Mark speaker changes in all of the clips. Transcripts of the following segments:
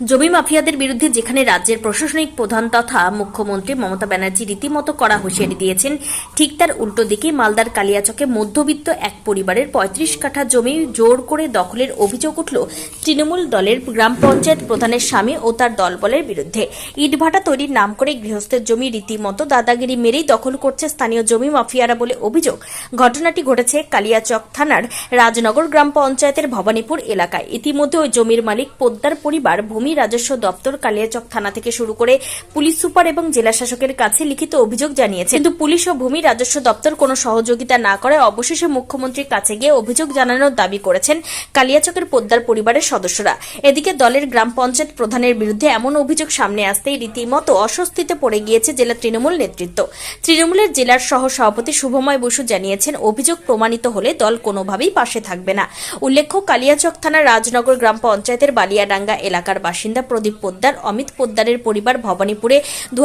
Speaker 1: জমি মাফিয়াদের বিরুদ্ধে যেখানে রাজ্যের প্রশাসনিক প্রধান তথা মুখ্যমন্ত্রী মমতা ব্যানার্জি রীতিমতো করা হুঁশিয়ারি দিয়েছেন, ঠিক তার উল্টো দিকে মালদার কালিয়াচকে মধ্যবিত্ত এক পরিবারের পঁয়ত্রিশ কাঠা জমি জোর করে দখলের অভিযোগ উঠল তৃণমূল দলের গ্রাম পঞ্চায়েত প্রধানের স্বামী ও তার দলবলের বিরুদ্ধে। ইটভাটা তৈরির নাম করে গৃহস্থের জমি রীতিমতো দাদাগিরি মেরেই দখল করছে স্থানীয় জমি মাফিয়ারা বলে অভিযোগ। ঘটনাটি ঘটেছে কালিয়াচক থানার রাজনগর গ্রাম পঞ্চায়েতের ভবানীপুর এলাকায়। ইতিমধ্যে ওই জমির মালিক পোদ্দার পরিবার ভূমি রাজস্ব দপ্তর কালিয়াচক থানা থেকে শুরু করে পুলিশ সুপার এবং জেলা শাসকের কাছে লিখিত অভিযোগ জানিয়েছে। কিন্তু পুলিশ ও ভূমি রাজস্ব দপ্তর কোনো সহযোগিতা না করায় অবশেষে মুখ্যমন্ত্রীর কাছে গিয়ে অভিযোগ জানানোর দাবি করেছেন কালিয়াচকের পোদ্দার পরিবারের সদস্যরা। এদিকে দলের গ্রাম পঞ্চায়েত প্রধানের বিরুদ্ধে এমন অভিযোগ সামনে আসতেই রীতিমতো অস্বস্তিতে পড়ে গিয়েছে জেলা তৃণমূল নেতৃত্ব। তৃণমূলের জেলার সহ সভাপতি শুভময় বসু জানিয়েছেন, অভিযোগ প্রমাণিত হলে দল কোনোভাবেই পাশে থাকবে না। উল্লেখ্য, কালিয়াচক থানা রাজনগর গ্রাম পঞ্চায়েতের বালিয়াডাঙ্গা এলাকার বাসিন্দা প্রদীপ পোদ্দার অমিত পোদ্দারের পরিবার ভবানীপুরে দু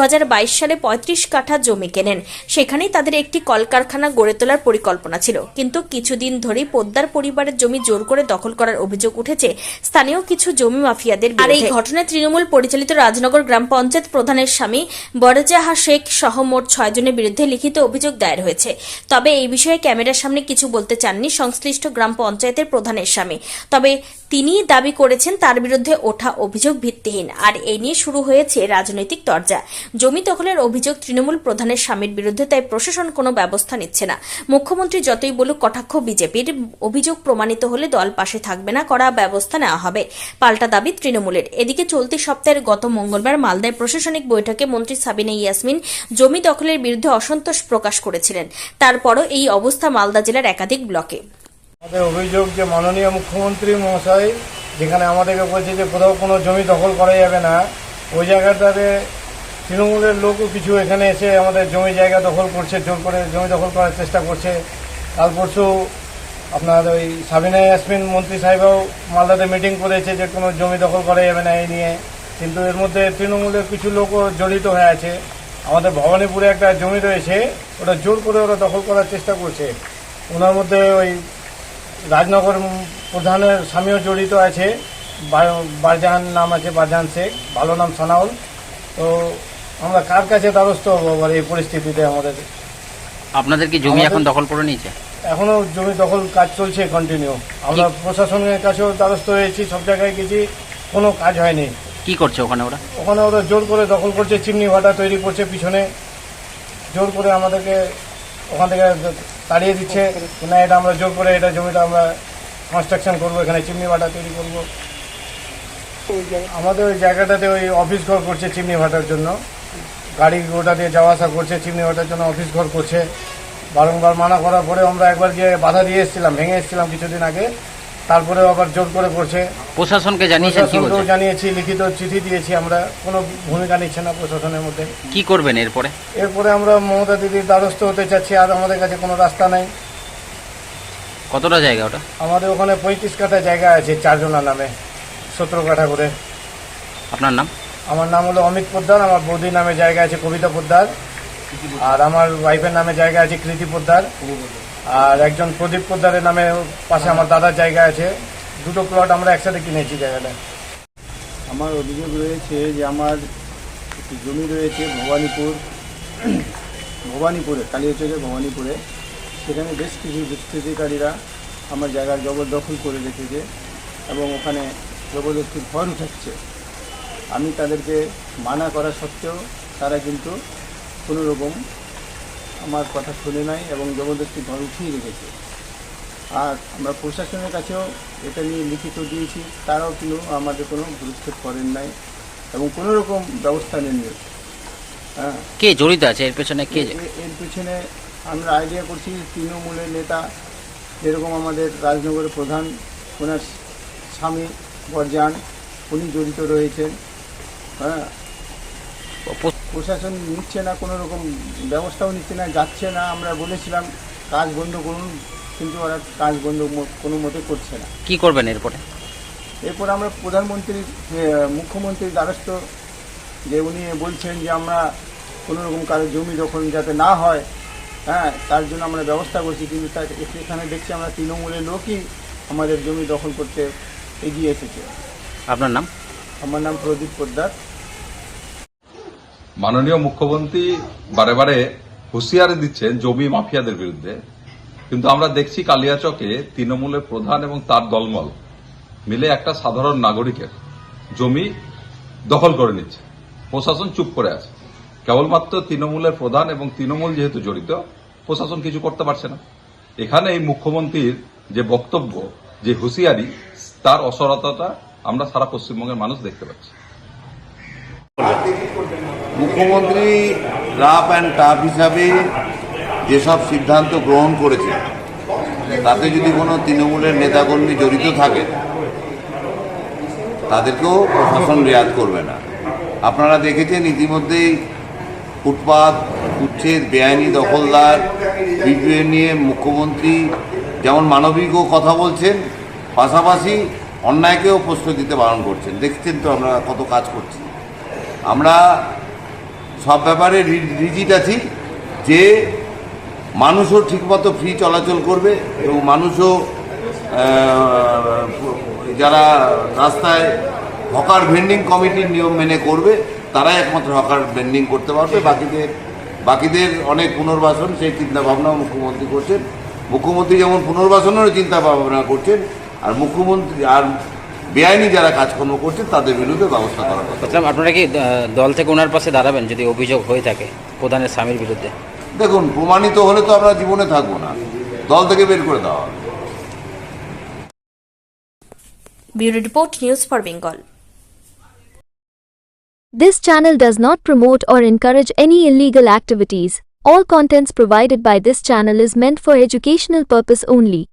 Speaker 1: সালে পঁয়ত্রিশ কাঠা জমি কেনেন। সেখানেই তাদের একটি কলকারখানা গড়ে তোলার পরিকল্পনা ছিল। কিন্তু কিছুদিন ধরেই পোদ্দার পরিবারের জমি জোর করে দখল করার অভিযোগ উঠেছে স্থানীয় কিছু জমি মাফিয়াদের আর এই ঘটনায় তৃণমূল পরিচালিত রাজনগর গ্রাম পঞ্চায়েত প্রধানের স্বামী বরজাহা শেখ সহ মোট ছয় জনের বিরুদ্ধে লিখিত অভিযোগ দায়ের হয়েছে। তবে এই বিষয়ে ক্যামেরার সামনে কিছু বলতে চাননি সংশ্লিষ্ট গ্রাম পঞ্চায়েতের প্রধানের স্বামী। তবে তিনি দাবি করেছেন তার বিরুদ্ধে ওঠা অভিযোগ ভিত্তিহীন। আর এই নিয়ে শুরু হয়েছে রাজনৈতিক তরজা। জমি দখলের অভিযোগ তৃণমূল প্রধানের স্বামীর বিরুদ্ধে, তাই প্রশাসন কোনো ব্যবস্থা নিচ্ছে না। মুখ্যমন্ত্রী যতই বলুক, কটাক্ষ বিজেপির। অভিযোগ প্রমাণিত হলে দল পাশে থাকবে না করা ব্যবস্থা নেওয়া হবে। পাল্টা দাবি তৃণমূলের। এদিকে চলতি সপ্তাহের গত মঙ্গলবার মালদায় প্রশাসনিক বৈঠকে মন্ত্রী সাবিনা ইয়াসমিন জমি দখলের বিরুদ্ধে অসন্তোষ প্রকাশ করেছিলেন। তারপরও এই অবস্থা মালদা জেলার একাধিক ব্লকে।
Speaker 2: আমাদের অভিযোগ যে মাননীয় মুখ্যমন্ত্রী মহাশয় যেখানে আমাদেরকে বলছে যে কোথাও কোনো জমি দখল করা যাবে না, ওই জায়গাটাতে তৃণমূলের লোকও কিছু এখানে এসে আমাদের জমি জায়গা দখল করছে, জোর করে জমি দখল করার চেষ্টা করছে। কাল পরশু আপনার ওই সাবিনা ইয়াসমিন মন্ত্রী সাহেবও মালদাতে মিটিং করেছে যে কোনো জমি দখল করা যাবে না এই নিয়ে। কিন্তু এর মধ্যে তৃণমূলের কিছু লোকও জড়িত হয়ে আছে। আমাদের ভবানীপুরে একটা জমি রয়েছে, ওটা জোর করে ওরা দখল করার চেষ্টা করছে। ওনার মধ্যে ওই রাজনগর প্রধানের স্বামীও জড়িত আছে। বারজাহান নাম আছে বারজাহান শেখ। ভালো নাম সানাউল। তো আমরা কার কাছে দ্বারস্থ হব আবার এই পরিস্থিতিতে আমাদের?
Speaker 3: আপনাদের কি জমি এখন দখল করে নিয়েছে?
Speaker 2: এখনও জমি দখল কাজ চলছে কন্টিনিউ আমরা প্রশাসনের কাছেও দ্বারস্থ হয়েছি সব জায়গায় গেছি কোনো কাজ হয়নি।
Speaker 3: কি করছে ওখানে ওরা?
Speaker 2: ওখানে ওরা জোর করে দখল করছে চিমনি ভাটা তৈরি করছে পিছনে। জোর করে আমাদেরকে ওখান থেকে তাড়িয়ে দিচ্ছে না এটা আমরা জোর করে এটা জমিটা আমরা কনস্ট্রাকশন করব এখানে চিমনি ভাটা তৈরি করব। আমাদের ওই জায়গাটাতে ওই অফিস ঘর করছে চিমনি ভাটার জন্য। গাড়ি ওটা দিয়ে যাওয়া আসা করছে চিমনি ভাটার জন্য অফিস ঘর করছে। বারংবার মানা করার পরে আমরা একবার গিয়ে বাধা দিয়ে এসেছিলাম ভেঙে এসেছিলাম কিছুদিন আগে। তারপরেও আবার জোর করে করছে
Speaker 3: প্রশাসনকে জানিয়েছেন কি
Speaker 2: প্রশাসনকেও জানিয়েছি লিখিত চিঠি দিয়েছি আমরা কোনো ভূমিকা নিচ্ছে না প্রশাসনের মধ্যে।
Speaker 3: কি করবেন এরপরে?
Speaker 2: এরপরে আমরা মমতা দিদির দ্বারস্থ হতে চাচ্ছি আর আমাদের কাছে কোনো রাস্তা নাই।
Speaker 3: কতটা জায়গা ওটা?
Speaker 2: আমাদের ওখানে পঁয়ত্রিশ কাঠা জায়গা আছে চারজনের নামে সতেরো কাঠা করে।
Speaker 3: আপনার নাম?
Speaker 2: আমার নাম হলো অমিত পোদ্দার আমার বৌদির নামে জায়গা আছে কবিতা পোদ্দার আর আমার ওয়াইফের নামে জায়গা আছে কৃতি পোদ্দার। আর একজন প্রদীপ পোদ্দারের নামে পাশে আমার দাদার জায়গা আছে। দুটো প্লট আমরা একসাথে কিনেছি জায়গাটা।
Speaker 4: আমার অভিযোগ রয়েছে যে আমার একটি জমি রয়েছে ভবানীপুর, ভবানীপুরে কালিয়াচকের ভবানীপুরে। সেখানে বেশ কিছু দুষ্কৃতিকারীরা আমার জায়গার জবরদখল করে রেখেছে এবং ওখানে জবরদস্তি ঘর উঠাচ্ছে। আমি তাদেরকে মানা করা সত্ত্বেও তারা কিন্তু কোনো রকম আমার কথা শুনে নাই এবং জবরদস্তি ঘর উঠিয়ে রেখেছে। আর আমরা প্রশাসনের কাছেও এটা নিয়ে লিখিত দিয়েছি তারাও কিন্তু আমাদের কোনো ভূরুক্ষেপ করেন নাই এবং কোনো রকম ব্যবস্থা নেননি। হ্যাঁ।
Speaker 3: কে জড়িত আছে? এর পেছনে কে?
Speaker 4: এর পেছনে আমরা আইডিয়া করছি তৃণমূলের নেতা যেরকম আমাদের রাজনগরের প্রধান ওনার স্বামী বরজান উনি জড়িত রয়েছেন। হ্যাঁ। প্রশাসন নিচ্ছে না কোনো রকম ব্যবস্থাও নিচ্ছে না যাচ্ছে না। আমরা বলেছিলাম কাজ বন্ধ করুন কিন্তু ওরা কাজ বন্ধ কোনো মতে করছে না।
Speaker 3: কি করবেন এরপরে?
Speaker 4: এরপর আমরা প্রধানমন্ত্রীর মুখ্যমন্ত্রীর দ্বারস্থ যে উনি বলছেন যে আমরা কোনো রকম কারও জমি দখল যাতে না হয় হ্যাঁ তার জন্য আমরা ব্যবস্থা করছি কিন্তু তার এখানে দেখছি আমরা তৃণমূলের লোকই আমাদের জমি দখল করতে এগিয়ে এসেছে।
Speaker 3: আপনার নাম?
Speaker 4: আমার নাম প্রদীপ পোদ্দার।
Speaker 5: মাননীয় মুখ্যমন্ত্রী বারে বারে হুঁশিয়ারি দিচ্ছেন জমি মাফিয়াদের বিরুদ্ধে। কিন্তু আমরা দেখছি কালিয়াচকে তৃণমূলের প্রধান এবং তার দলমল মিলে একটা সাধারণ নাগরিকের জমি দখল করে নিচ্ছে। প্রশাসন চুপ করে আছে। কেবলমাত্র তৃণমূলের প্রধান এবং তৃণমূল যেহেতু জড়িত, প্রশাসন কিছু করতে পারছে না। এখানে এই মুখ্যমন্ত্রীর যে বক্তব্য, যে হুঁশিয়ারি, তার অসরতাটা আমরা সারা পশ্চিমবঙ্গের মানুষ দেখতে পাচ্ছি।
Speaker 6: মুখ্যমন্ত্রী রাফ অ্যান্ড টাফ হিসাবে যেসব সিদ্ধান্ত গ্রহণ করেছে, তাতে যদি কোনো তৃণমূলের নেতাকর্মী জড়িত থাকে, তাদেরকেও প্রশাসন রেয়াত করবে না। আপনারা দেখেছেন ইতিমধ্যেই ফুটপাত, উচ্ছেদ, বেআইনি দখলদার বিপিএ নিয়ে মুখ্যমন্ত্রী যেমন মানবিকও কথা বলছেন, পাশাপাশি অন্যায়কেও প্রশ্ন দিতে বারণ করছেন। দেখছেন তো আমরা কত কাজ করছি। আমরা সব ব্যাপারে রিজিট আছি যে মানুষও ঠিকমতো ফ্রি চলাচল করবে এবং মানুষও যারা রাস্তায় হকার ভেন্ডিং কমিটির নিয়ম মেনে করবে, তারাই একমাত্র হকার ভেন্ডিং করতে পারবে। বাকিদের বাকিদের অনেক পুনর্বাসন, সেই চিন্তাভাবনাও মুখ্যমন্ত্রী করছেন। মুখ্যমন্ত্রী যেমন পুনর্বাসনেরও চিন্তা ভাবনা করছেন, আর মুখ্যমন্ত্রী, আর বেআইনি যারা কাজকর্ম করছেন তাদের বিরুদ্ধে ব্যবস্থা করা কথা।
Speaker 3: আপনারা কি দল থেকে ওনার পাশে দাঁড়াবেন যদি অভিযোগ হয়ে থাকে প্রধানের স্বামীর বিরুদ্ধে?
Speaker 6: দেখুন প্রমাণিত হলে তো আমরা জীবনে থাকব না। দল থেকে বের করে দেওয়া হবে।
Speaker 1: Bureau report news for Bengal.
Speaker 7: This channel does not promote or encourage any illegal activities. All contents provided by this channel is meant for educational purpose only.